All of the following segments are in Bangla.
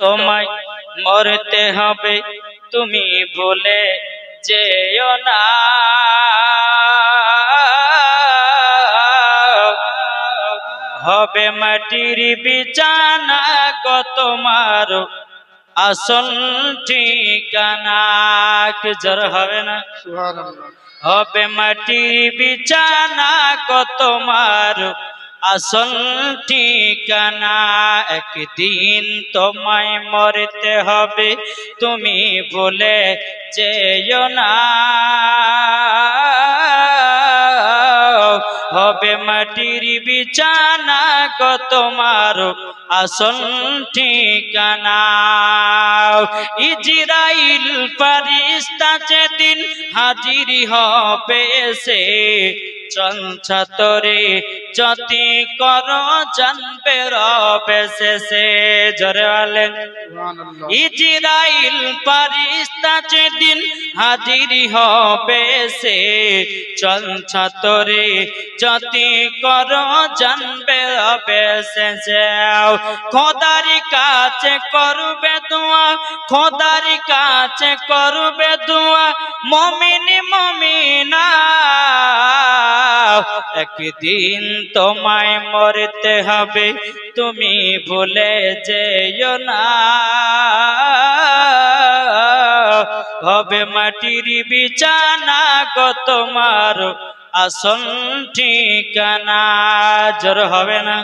তোমায় মরতে হবে তুমি ভুলে যেও না। হবে মাটির বিছানা গো তোমার আসল ঠিকানা জ্বর হবে না। হবে মাটির বিছানা গো তোমার আসল ঠিকানা একদিন তোমায় মরতে হবে তুমি বলে যেও না। মাটির বিছানা গো তোমার আসন ঠিকানা। ইজরাইল ফারিস্তা যেদিন হাজির হবে সে চঞ্চতরে যতি কর জানবে রবে শেষে জরে বলেন। ইজরাইল ফারিস্তা যেদিন হাজির হবে সে চঞ্চতরে যতি কর জানবে শেষে খোদারি কাছে করবে দোয়া, খোদারি কাছে করবে দোয়া, মমিনি মমিনা। একদিন তোমায় মরতে হবে, তুমি ভুলে যেও না। হবে মাটির বিছানা গো তোমার আসল ঠিকানা জোর হবে না।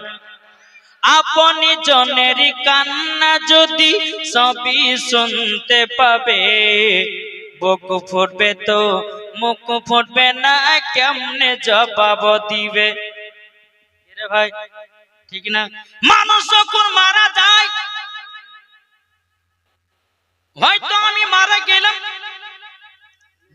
আপনি জনের কান্না যদি সবই শুনতে পাবে, বুক ফুটবে তো, মুখ ফুটবে না, কেমনে জবাব দিবে? ভাই, ঠিক না? মানুষ যখন মারা যায়, হয়তো আমি মারা গেলাম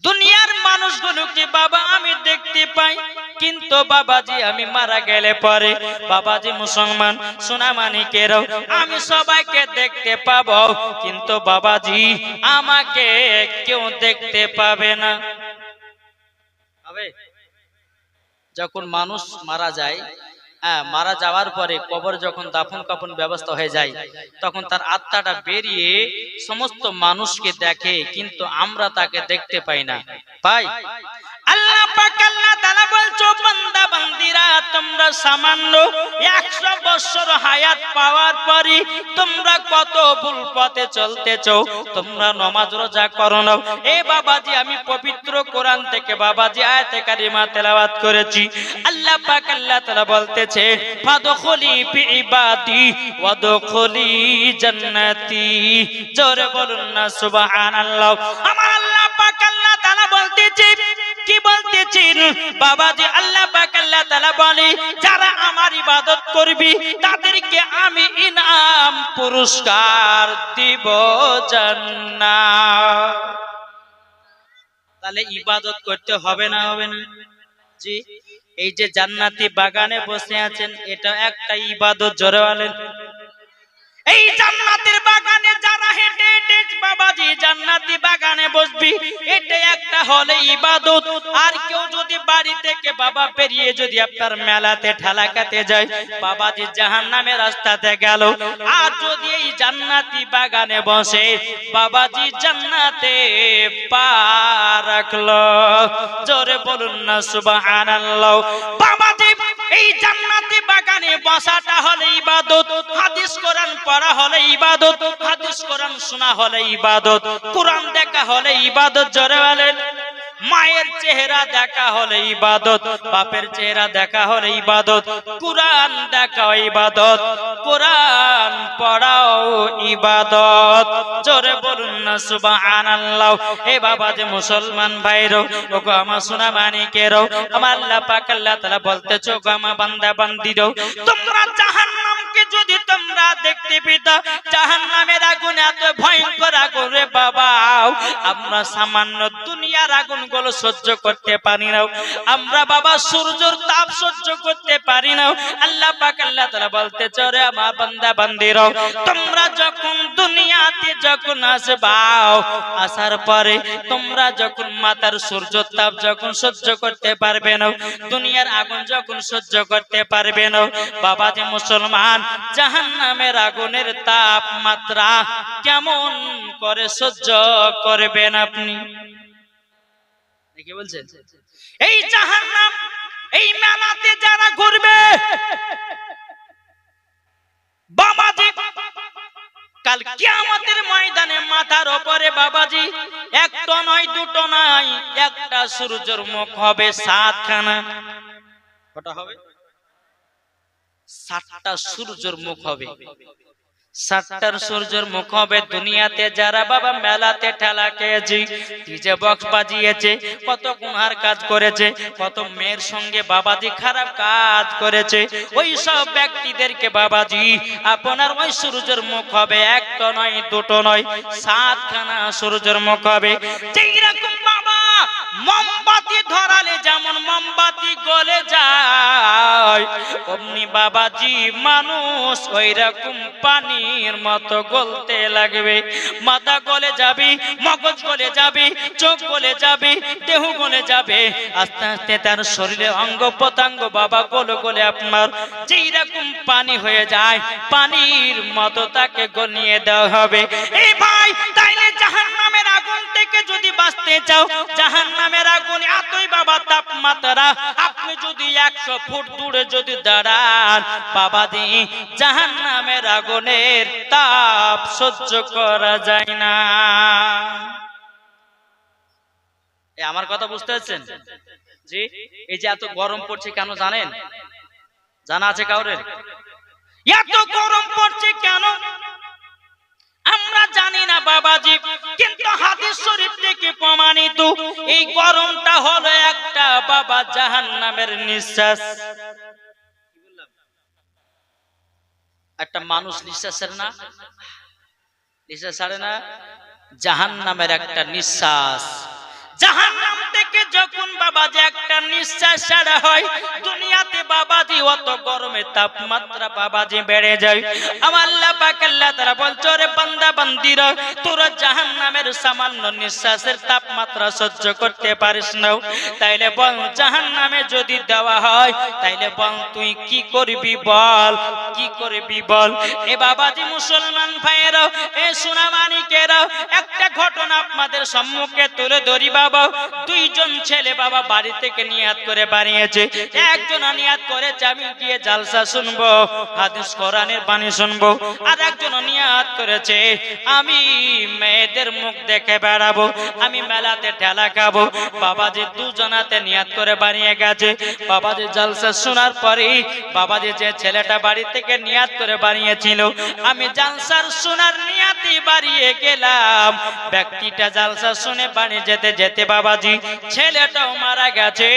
দুনিয়ার মানুষগুলোকে বাবা আমি দেখতে পাই, কিন্তু বাবাজি আমি মারা গেলে পরে বাবাজি মুসলমান সোনামানিকেরও আমি সবাইকে দেখতে পাবো, কিন্তু বাবাজি আমাকে কেউ দেখতে পাবে না। যখন মানুষ মারা যায় মারা যাওয়ার পরে কবর যখন দাফন কাফন ব্যবস্থা হয়ে যায়, তখন তার আত্মাটা বেরিয়ে সমস্ত মানুষকে দেখে, কিন্তু আমরা তাকে দেখতে পাই না। পাই আল্লাহ পাক আল্লাহ তোমরা সামান্য 100 বছর হায়াত পাওয়ার পরই তোমরা কত ভুল পথে চলতেছো, তোমরা নামাজ রোজা করো না বাবাজি, আমি পবিত্র কোরআন থেকে বাবাজি আয়াতে কারিমা তেলাওয়াত করেছি। আল্লাহ পাক আল্লাহ বলতেছে, ফাদখুলি ফি ইবাদি, ওয়াদখুলি জান্নাতি। জোরে বলুন না, সুবহানাল্লাহ। আল্লাহ পাক আল্লাহ বলতেছে কি বলতেছেন? বাবাজি, আল্লাহ পাক, আল্লাহ তাআলা বলে, যারা আমার ইবাদত করবি, তাদেরকে আমি ইনাম পুরস্কার দিব জান্নাত। তাহলে ইবাদত করতে হবে না হবে না? জি। এই যে জান্নাতি বাগানে বসে আছেন, এটা একটা ইবাদত, জোরে বলেন। এই জান্নাতের বাগানে যারা হেঁটে হেঁটে, বাবাজি জান্নাতি বাগানে বসবি এটা একটা হলে ইবাদত। আর কেউ যদি বাড়ি থেকে বাবা বেরিয়ে যদি আপনার মেলাতে, ঠেলাকাতে যায়, বাবাজি জাহান্নামে রাস্তাতে গেল। আর যদি এই জান্নাতি বাগানে বসে, বাবাজি জান্নাতে পা রাখল। জোরে বলুন না, সুবহানাল্লাহ। বাবাজি, এই জান্নাতি বাগানে বসাটা হলে ইবাদত, হাদিস কোরআন পড়া হলে ইবাদত, হাদিস কোরআন শোনা হলে ইবাদত, কোরআন দেখা হলে ইবাদত, জোরে বলেন। মায়ের চেহারা দেখা হলে ইবাদত, বাপের চেহারা দেখা হলে ইবাদত, কোরআন দেখা ইবাদত, কোরআন পড়াও ইবাদত। জোরে বলুন না, সুবহানাল্লাহ। হে বাবা যে মুসলমান ভাইরো, ওগো আমার সোনা মানিকেরও আমার আল্লাহ পাক আল্লাহ তাআলা বলতেছো গো আমার বান্দা বান্দিরও তোমরা জাহান্নামকে যদি তোমরা দেখতে পেতা, জাহান্নামের আগুন এত ভয়ঙ্কর আগুন রে বাবা। আমরা সামান্য দুনিয়ার আগুনগুলো সহ্য করতে পারি না। আমরা বাবা, সূর্যের তাপ সহ্য করতে পারি না। আল্লাহ পাক, আল্লাহ তাআলা বলতে চরে আমার বান্দা বান্দিরাও তোমরা যখন দুনিয়াতে যখন যখন আসে বাও আসার পরে তোমরা যখন মাতার সূর্য তাপ যখন সহ্য করতে পারবে না, দুনিয়ার আগুন যখন সহ্য করতে পারবে না, বাবা যে মুসলমান জাহান নামের আগুনের তাপমাত্রা কেমন করে সহ্য করবেন আপনি? কি বলছেন? এই জাহান্নাম, এই মেলাতে যারা ঘুরবে, বাবাজি, কাল কিয়ামতের ময়দানে মাথার ওপরে বাবাজি, একটা নয়, দুটো নয়, একটা সূর্যের মুখ হবে সাতখানা। কটা হবে? সাতটা সূর্যের মুখ হবে। সাতটার সূর্যের মুখ হবে দুনিয়াতে যারা বাবা মেলাতে ঠেলা খেয়েছে, ডিজে বক্স বাজিয়েছে, কত গুনহার কাজ করেছে, কত মেয়ের সঙ্গে বাবাজি খারাপ কাজ করেছে, ওই সব ব্যক্তিদেরকে বাবাজি, আপনার ওই সূর্যের মুখ হবে একটা নয়, দুটো নয়, সাতখানা সূর্যের মুখ হবে যেই মোমবাতি ধরালে যেমন মোমবাতি গলে যায়, অমনি বাবাজি মানুষ ওই রকম পানির মতো গলতে লাগবে। মাথা গলে যাবে, মগজ গলে যাবে, চোখ গলে যাবে, দেহ গলে যাবে। আস্তে আস্তে তার শরীরে অঙ্গ প্রত্যঙ্গ বাবা গলে গলে আপনার যেই রকম পানি হয়ে যায়, পানির মতো তাকে গলিয়ে দেওয়া হবে। এই ভাই, তাইলে জাহান বাঁচতে চাও জাহান নামের আগুন এতই বাবা তাপমাত্রা। আপনি যদি একশো ফুট দূরে যদি দাঁড়ান, বাবা দি জাহান নামের আগুনের তাপ সহ্য করা যায় না। আমার কথা বুঝতে পারছেন? জি? এই যে এত গরম পড়ছে কেন জানেন? জানা আছে কাউরের? এত গরম প্রমাণিত এই গরমটা হলো একটা বাবা জাহান্নামের নিঃশ্বাস। একটা মানুষ নিঃশ্বাস ছাড়ে না? নিঃশ্বাস ছাড়ে না? জাহান্নামের একটা নিঃশ্বাস। জাহান্নাম থেকে যখন বাবা যে একটা নিঃশ্বাস ছাড়া হয়, দুনিয়াতে সহ্য করতে পারিস না। তাইলে বল যদি দেওয়া হয়, তাইলে বল, তুই কি করবি বল? কি করবি বল? এ বাবাজি, মুসলমান এ একটা ঘটনা আপনাদের সম্মুখে তুলে ধরি বাবা। দুইজন ছেলে বাবা বাড়ি থেকে নিয়াত করে বানিয়েছে। একজন নিয়াত করেছে আমি গিয়ে জালসা শুনব, হাদিস কোরআনের বাণী শুনব, আর একজন নিয়াত করেছে, আমি মেয়েদের মুখ দেখে বেড়াবো, আমি মেলাতে ঠেলা খাব। বাবা যে দুজনাতে নিয়াত করে বানিয়ে গেছে। বাবা যে জালসা শোনার পরে বাবা যে ছেলেটা বাড়ি থেকে নিয়াত করে বানিয়েছিল, আমি জালসার শোনার নিয়াতি বাড়িয়ে গেলাম। ব্যক্তিটা জালসা শুনে বাড়ি যেতে যেতে বাবাজি, ছেলেটাও মারা গেছে।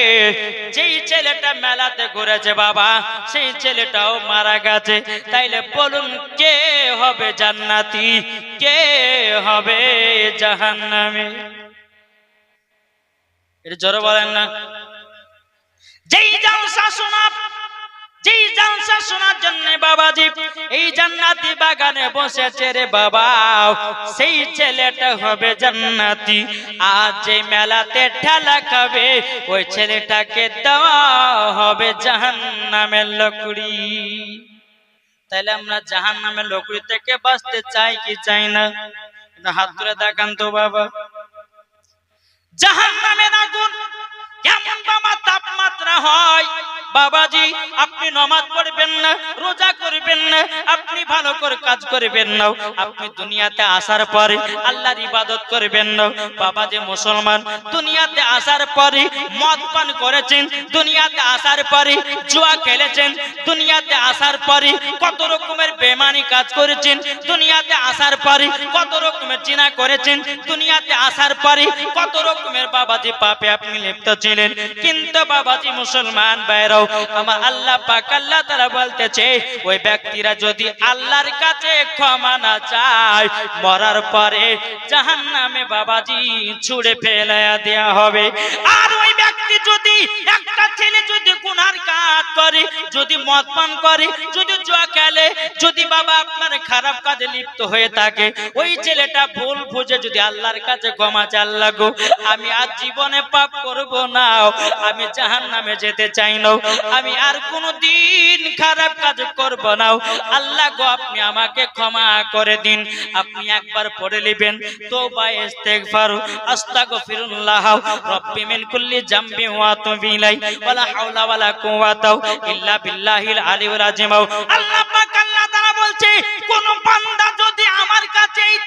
যেই ছেলেটা মেলাতে ঘুরেছে বাবা, সেই ছেলেটাও মারা গেছে। তাইলে বলুন, কে হবে জান্নাতি? কে হবে জাহান্নামি? এটা জোরে বলেন না। যেই যাও শোনা যেই জালসা শোনার জন্য বাবাজি, এই জান্নাতি বাগানে বসেছে রে বাবা। সেই ছেলেটা হবে জান্নাতি। আজ যে মেলাতে ঠেলা খাবে, ওই ছেলেটাকে দেওয়া হবে জাহান্নামের লকড়ি। তাইলে আমরা জাহান্নামের লকড়ি থেকে বাঁচতে চাই কি চাই না? হাত তুলে দেখান তো বাবা। জাহান্নামের আগুন কেমন বাবা তাপমাত্রা হয়? বাবাজি, আপনি নমাজ পড়বেন না, রোজা করবেন না, আপনি ভালো করে কাজ করবেন না। আপনি দুনিয়াতে আসার পরে আল্লাহর ইবাদত করবেন না। বাবা যে মুসলমান, দুনিয়াতে আসার পরে মদ পান করেছেন, দুনিয়াতে আসার পরে জুয়া খেলেছেন, দুনিয়াতে আসার পরে কত রকমের বেমানি কাজ করেছেন, দুনিয়াতে আসার পরে কত রকমের চিনা করেছেন, দুনিয়াতে আসার পরে কত রকমের বাবাজি পাপে আপনি লিপ্ত ছিলেন। কিন্তু বাবাজি মুসলমান বাইর দাও। আমার আল্লাহ পাক আল্লাহ তারা বলতেছে, ওই ব্যক্তিরা যদি আল্লাহর কাছে ক্ষমা না চায়, মরার পরে জাহান নামে বাবাজি ছুড়ে ফেলায়া দেয়া হবে। আর ওই ব্যক্তি যদি একটা ছেলে যদি গুনার কাজ করে, যদি মদ পান করে, যদি জুয়া খেলে, যদি বাবা আপনার খারাপ কাজে লিপ্ত হয়ে থাকে, ওই ছেলেটা ভুল বুঝে যদি আল্লাহর কাছে ক্ষমা চাল লাগো, আমি আর জীবনে পাপ করব না, আমি জাহান নামে যেতে চাই না, আমি আর কোনো দিন খারাপ কাজ করব না, আল্লাহ গো, আপনি আমাকে ক্ষমা করে দিন, আপনি একবার পড়ে নেবেন তোবা ইস্তেগফার, আস্তাগফিরুল্লাহ, রব্বি মিন কুল্লি জামবি ওয়া তুবি ওয়ালা হাওলা ইল্লা বিল্লাহিল আযীম। আল্লাহ পাক আল্লাহ তাআলা বলছে, কোন বান্দা যদি আমার কাছে এই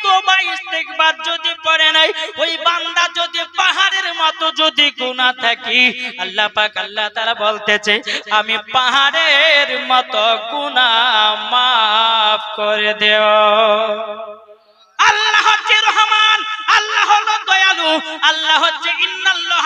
ইস্তেগফার যদি নাই, ওই বান্দা যদি পাহাড়ের মতো যদি গুনাহ থাকি, আল্লাহ পাক আল্লাহ তাআলা বলতেছে, আমি পাহাড়ের মতো গুনাহ মাফ করে দেও। আল্লাহ হচ্ছে রহমান, আল্লাহ হলো দয়ালু, আল্লাহ হচ্ছে ইন্নাল্লাহ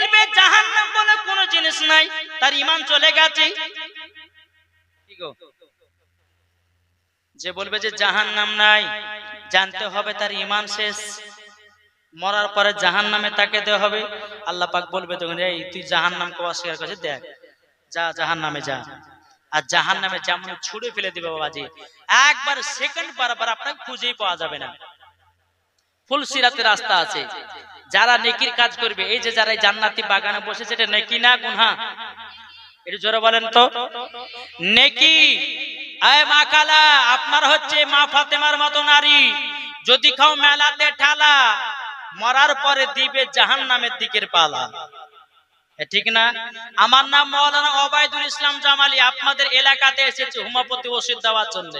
বলবে, জাহান্নাম বলে কোনো জিনিস নাই, তার ইমান চলে গেছে। যে বলবে যে জাহান্নাম নাই, জানতে হবে তার ইমান শেষ। মরার পরে জাহান্নামে তাকে দেওয়া হবে। আল্লাহ পাক বলবে তখন, এই, তুই জাহান্নামকে অস্বীকার করছিস, দেখ, যা জাহান্নামে যা। আর জাহান্নামে যেমন ছুড়ে ফেলে দিবে বাবাজি, একবার সেকেন্ড বারবার আপনাকে খুঁজেই পাওয়া যাবে না। ফুল সিরাতের রাস্তা আছে। যারা নেকির কাজ করবে, এই যে যারা জান্নাতি বাগানে বসেছে, এটা নেকি না গুনহা? একটু জোরে বলেন তো। নেকি? মা কালা, আপনার হচ্ছে মা ফাতেমার মতো নারী। যদি খাও মেলাতে ঠালা, মরার পরে দিবে জাহান নামের দিকের পালা। ঠিক না? আমার নাম মৌলানা ওবায়দুল ইসলাম জামালি, আপনাদের এলাকাতে এসেছে হোমিওপ্যাথি ওষুধ দেওয়ার জন্য।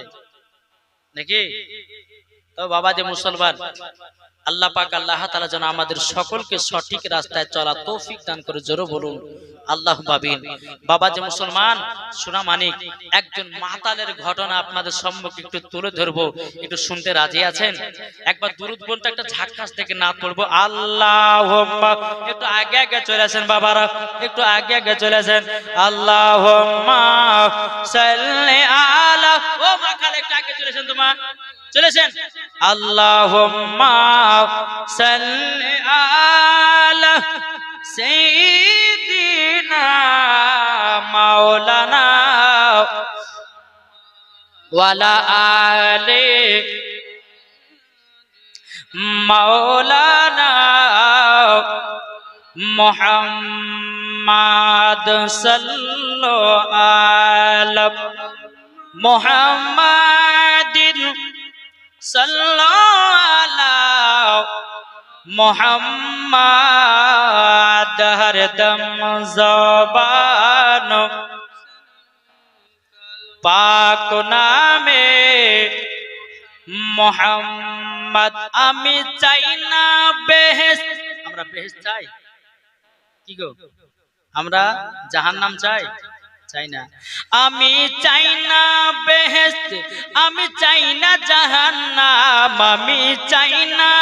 নাকি? তো বাবা যে মুসলমান। আল্লাহ পাক আল্লাহ তালা যেন আমাদের সকলকে সঠিক রাস্তায় চলা তৌফিক দান করে। জোরো বলুন। আল্লাহ বাবিন। বাবা যে মুসলমান, সোনা মানিক, একজন মাতালের ঘটনা আপনাদের সম্মুখে একটু তুলে ধরবো। একটু শুনতে রাজি আছেন? একবার দুরুদ বলতে একটা ঝাক্কাস থেকে না পড়ব আল্লাহ একটু আগে আগে চলে আসেন বাবারা। একটু আগে আগে চলে আসেন। আল্লাহ একটু আগে চলে আসেন চলেছেন আল্লাহুম্মা সাল্লি আলা। সাইয়্যিদিনা মাওলানা। ওয়ালা আলি মাওলানা মুহাম্মাদ সাল্লাল্লাহু আলা মুহাম্মাদিন সাল্লাল্লাহু মোহাম্মদ হরদম জবান। পাক নামে মোহাম্মদ, আমি চাই না বেহেস আমরা বেহেস চাই? কি গো? আমরা জাহান্নাম চাই? চাই আমি চাই না বেহেস্ত আমি চাই না জাহান্নাম। আমি চাই না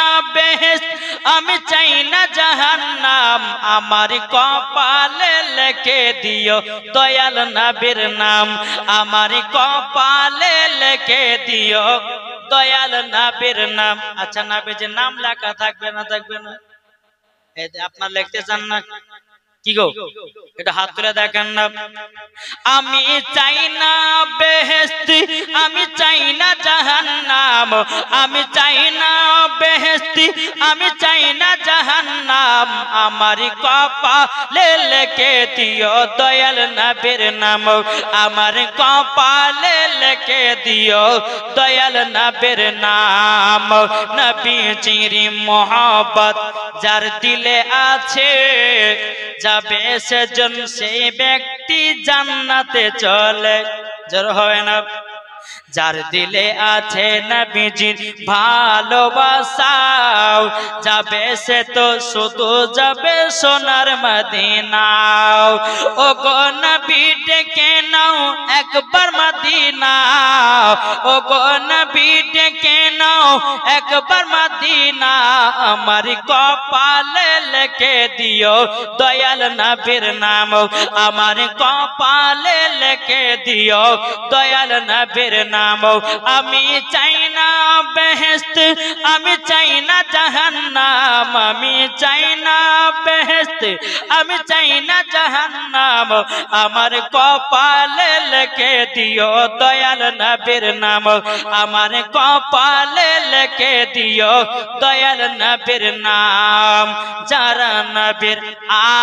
আমি চাই না জাহান্নাম আমার কপালে লেখে দিও দয়াল নবীর নাম। আমার কপালে লেখে দিও দয়াল নবীর নাম। আচ্ছা নবী যে নাম লেখা থাকবে না থাকবে না? আপনার লিখতে চান না? কি গো? এটা হাত তুলে দেখেন না। আমি চাই না বেহেস্তি আমি চাই না জাহান্নাম আমি চাই না বেহেস্তি আমি চাই না জাহান্নাম আমার কপালে লেখে দিও দয়াল নবীর নাম। আমার কপালে লেখে দিও দয়াল নবীর নাম। নবী চিরি মোহাম্মত যার দিলে আছে, যাবে সেজন সেই ব্যক্তি জান্নাতে চলে। জোর হয় না। যার দিলে আছে নবীজির ভালোবাসাও। যাবে সে তো শুধু যাবে সোনার মদিনাও। ও গো নবী ডেকে নাও একবার মদিনাও। ও গো নবী ডেকে নাও একবার মদিনা আমার কপালে লেখে দিও দয়াল নবীর নাম। আমার কপালে লেখে দিও দয়াল নবীর নাম। আমি চাই না বেহেস্ত আমি চাই না জাহান্নাম। আমি চাই না বেহেস্ত আমি চাই না জাহান্নাম। আমার কপালে লেখে দিও দয়াল নবীর নাম। আমার কপালে লেখে দিও দয়াল নবীর নাম। যারা নবীর আ